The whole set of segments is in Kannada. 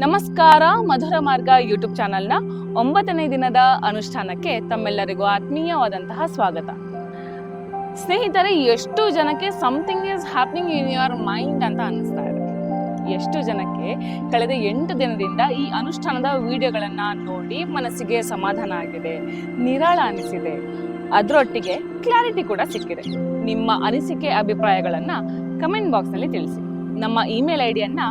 ನಮಸ್ಕಾರ, ಮಧುರ ಮಾರ್ಗ ಯೂಟ್ಯೂಬ್ ಚಾನಲ್ನ ಒಂಬತ್ತನೇ ದಿನದ ಅನುಷ್ಠಾನಕ್ಕೆ ತಮ್ಮೆಲ್ಲರಿಗೂ ಆತ್ಮೀಯವಾದಂತಹ ಸ್ವಾಗತ. ಸ್ನೇಹಿತರೆ, ಎಷ್ಟು ಜನಕ್ಕೆ something is happening in your mind ಅಂತ ಅನಿಸ್ತಾ ಇದೆ. ಎಷ್ಟು ಜನಕ್ಕೆ ಕಳೆದ ಎಂಟು ದಿನದಿಂದ ಈ ಅನುಷ್ಠಾನದ ವಿಡಿಯೋಗಳನ್ನು ನೋಡಿ ಮನಸ್ಸಿಗೆ ಸಮಾಧಾನ ಆಗಿದೆ, ನಿರಾಳ ಅನಿಸಿದೆ, ಅದರೊಟ್ಟಿಗೆ ಕ್ಲಾರಿಟಿ ಕೂಡ ಸಿಕ್ಕಿದೆ. ನಿಮ್ಮ ಅನಿಸಿಕೆ, ಅಭಿಪ್ರಾಯಗಳನ್ನು ಕಮೆಂಟ್ ಬಾಕ್ಸ್ನಲ್ಲಿ ತಿಳಿಸಿ. ನಮ್ಮ ಇಮೇಲ್ ಐ ಡಿಯನ್ನ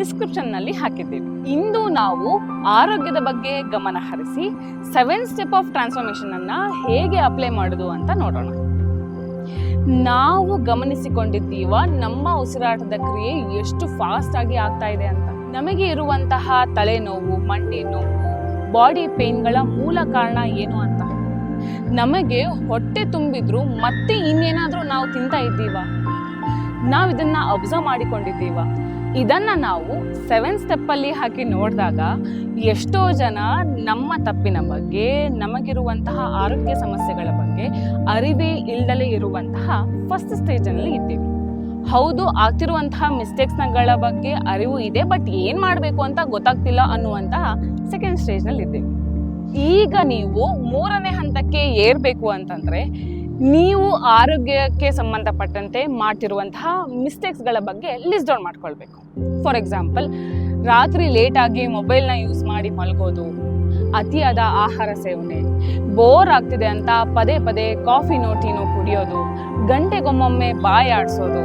ಡಿಸ್ಕ್ರಿಪ್ಷನ್ನಲ್ಲಿ ಹಾಕಿದ್ದೀವಿ. ಇಂದು ನಾವು ಆರೋಗ್ಯದ ಬಗ್ಗೆ ಗಮನ ಹರಿಸಿ ಸೆವೆನ್ ಸ್ಟೆಪ್ ಆಫ್ ಟ್ರಾನ್ಸ್ಫಾರ್ಮೇಶನ್ ಅನ್ನ ಹೇಗೆ ಅಪ್ಲೈ ಮಾಡೋದು ಅಂತ ನೋಡೋಣ. ನಾವು ಗಮನಿಸಿಕೊಂಡಿದ್ದೀವ ನಮ್ಮ ಉಸಿರಾಟದ ಕ್ರಿಯೆ ಎಷ್ಟು ಫಾಸ್ಟ್ ಆಗಿ ಆಗ್ತಾ ಇದೆ ಅಂತ. ನಮಗೆ ಇರುವಂತಹ ತಲೆನೋವು, ಮಂಡಿ ನೋವು ಬಾಡಿ ಪೇನ್ಗಳ ಮೂಲ ಕಾರಣ ಏನು ಅಂತ. ನಮಗೆ ಹೊಟ್ಟೆ ತುಂಬಿದ್ರು ಮತ್ತೆ ಇನ್ನೇನಾದರೂ ನಾವು ತಿಂತಾ ಇದ್ದೀವ? ನಾವು ಇದನ್ನ ಅಬ್ಸರ್ವ್ ಮಾಡಿಕೊಂಡಿದ್ದೀವ. ಇದನ್ನ ನಾವು ಸೆವೆನ್ ಸ್ಟೆಪ್ ಅಲ್ಲಿ ಹಾಕಿ ನೋಡಿದಾಗ ಎಷ್ಟೋ ಜನ ನಮ್ಮ ತಪ್ಪಿನ ಬಗ್ಗೆ, ನಮಗಿರುವಂತಹ ಆರೋಗ್ಯ ಸಮಸ್ಯೆಗಳ ಬಗ್ಗೆ ಅರಿವೇ ಇಲ್ಲದಲೇ ಇರುವಂತಹ ಫಸ್ಟ್ ಸ್ಟೇಜಲ್ಲಿ ಇದ್ದೀವಿ. ಹೌದು, ಆಗ್ತಿರುವಂತಹ ಮಿಸ್ಟೇಕ್ಸ್ಗಳ ಬಗ್ಗೆ ಅರಿವು ಇದೆ ಬಟ್ ಏನು ಮಾಡಬೇಕು ಅಂತ ಗೊತ್ತಾಗ್ತಿಲ್ಲ ಅನ್ನುವಂತಹ ಸೆಕೆಂಡ್ ಸ್ಟೇಜ್ನಲ್ಲಿ ಇದ್ದೀವಿ. ಈಗ ನೀವು ಮೂರನೇ ಹಂತಕ್ಕೆ ಏರ್ಬೇಕು ಅಂತಂದ್ರೆ ನೀವು ಆರೋಗ್ಯಕ್ಕೆ ಸಂಬಂಧಪಟ್ಟಂತೆ ಮಾಡ್ತಿರುವಂತಹ ಮಿಸ್ಟೇಕ್ಸ್ಗಳ ಬಗ್ಗೆ ಲಿಸ್ಟ್ ಡೌನ್ ಮಾಡ್ಕೊಳ್ಬೇಕು. ಫಾರ್ ಎಕ್ಸಾಂಪಲ್ ರಾತ್ರಿ ಲೇಟಾಗಿ ಮೊಬೈಲ್ನ ಯೂಸ್ ಮಾಡಿ ಮಲ್ಗೋದು, ಅತಿಯಾದ ಆಹಾರ ಸೇವನೆ ಬೋರ್ ಆಗ್ತಿದೆ ಅಂತ ಪದೇ ಪದೇ ಕಾಫಿನೋ ಟೀನೋ ಕುಡಿಯೋದು, ಗಂಟೆಗೊಮ್ಮೊಮ್ಮೆ ಬಾಯಿ ಆಡಿಸೋದು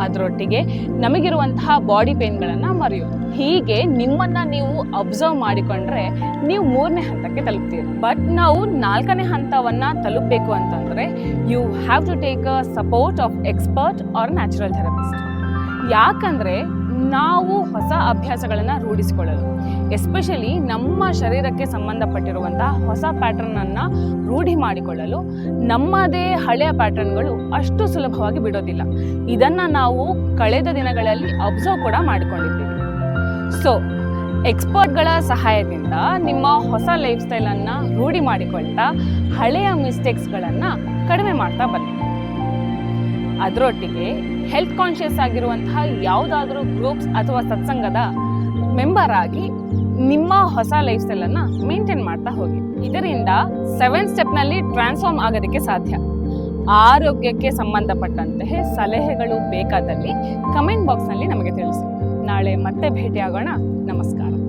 ಅದರೊಟ್ಟಿಗೆ ನಮಗಿರುವಂತಹ ಬಾಡಿ ಪೇನ್ಗಳನ್ನು ಮರೆಯೋದು ಹೀಗೆ ನಿಮ್ಮನ್ನು ನೀವು ಅಬ್ಸರ್ವ್ ಮಾಡಿಕೊಂಡ್ರೆ ನೀವು ಮೂರನೇ ಹಂತಕ್ಕೆ ತಲುಪ್ತೀರಿ. ಬಟ್ ನಾವು ನಾಲ್ಕನೇ ಹಂತವನ್ನು ತಲುಪಬೇಕು ಅಂತಂದರೆ you have to take a support of expert or natural therapist ಯಾಕಂದ್ರೆ ನಾವು ಹೊಸ ಅಭ್ಯಾಸಗಳನ್ನು ರೂಢಿಸಿಕೊಳ್ಳಲು. ಎಸ್ಪೆಷಲಿ ನಮ್ಮ ಶರೀರಕ್ಕೆ ಸಂಬಂಧಪಟ್ಟಿರುವಂತಹ ಹೊಸ ಪ್ಯಾಟರ್ನ್ ಅನ್ನ ರೂಢಿ ಮಾಡಿಕೊಳ್ಳಲು ನಮ್ಮದೇ ಹಳೆಯ ಪ್ಯಾಟರ್ನ್ಗಳು ಅಷ್ಟು ಸುಲಭವಾಗಿ ಬಿಡೋದಿಲ್ಲ. ಇದನ್ನ ನಾವು ಕಳೆದ ದಿನಗಳಲ್ಲಿ ಅಬ್ಸರ್ವ್ ಕೂಡ ಮಾಡಿಕೊಂಡಿದ್ದೀವಿ. ಸೊ ಎಕ್ಸ್ಪರ್ಟ್ಗಳ ಸಹಾಯದಿಂದ ನಿಮ್ಮ ಹೊಸ ಲೈಫ್ ಸ್ಟೈಲನ್ನು ರೂಢಿ ಮಾಡಿಕೊಳ್ತಾ ಹಳೆಯ ಮಿಸ್ಟೇಕ್ಸ್ಗಳನ್ನು ಕಡಿಮೆ ಮಾಡ್ತಾ ಬನ್ನಿ. ಅದರೊಟ್ಟಿಗೆ ಹೆಲ್ತ್ ಕಾನ್ಷಿಯಸ್ ಆಗಿರುವಂತಹ ಯಾವುದಾದ್ರೂ ಗ್ರೂಪ್ಸ್ ಅಥವಾ ಸತ್ಸಂಗದ ಮೆಂಬರ್ ಆಗಿ ನಿಮ್ಮ ಹೊಸ ಲೈಫ್ ಸ್ಟೈಲ್ ಅನ್ನ ಮೇಂಟೈನ್ ಮಾಡ್ತಾ ಹೋಗಿ. ಇದರಿಂದ ಸೆವೆನ್ ಸ್ಟೆಪ್ನಲ್ಲಿ ಟ್ರಾನ್ಸ್ಫಾರ್ಮ್ ಆಗೋದಕ್ಕೆ ಸಾಧ್ಯ. ಆರೋಗ್ಯಕ್ಕೆ ಸಂಬಂಧಪಟ್ಟಂತಹ ಸಲಹೆಗಳು ಬೇಕಾದಲ್ಲಿ ಕಮೆಂಟ್ ಬಾಕ್ಸ್ನಲ್ಲಿ ನಮಗೆ ತಿಳಿಸಿ. ನಾಳೆ ಮತ್ತೆ ಭೇಟಿಯಾಗೋಣ. ನಮಸ್ಕಾರ.